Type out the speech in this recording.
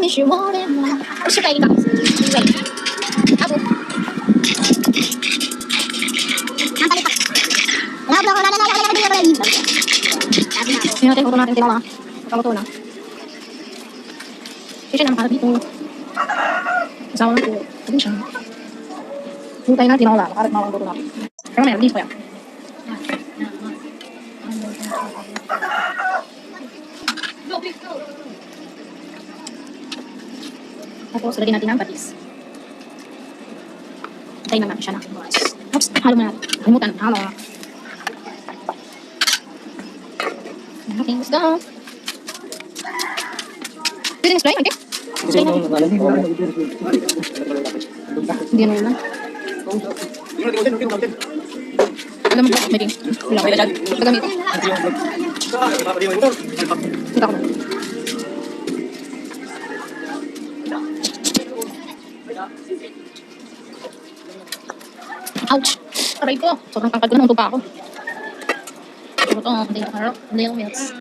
你是我的梦。我是北方人，因为他不。你要带好多吗？带几包吗？我刚刚到呢。你这男孩子比我，你咋往那坐？不正。你带那电脑来了，还得拿那多呢？刚刚买的。Tapos, lagyan natin ang patis. Hintayin natin siya na. Oops, halo mo natin. Kalimutan, halo. Okay, let's go. Pwede na spray, okay? Spray natin. Hindi na lang. Alam mo ba, din. Wala, dyan. Magamit. Kita ko na. Ouch! Aray ko! Sobrang tangkad ko na, ako. Ito to, hindi na harap. Little Mills.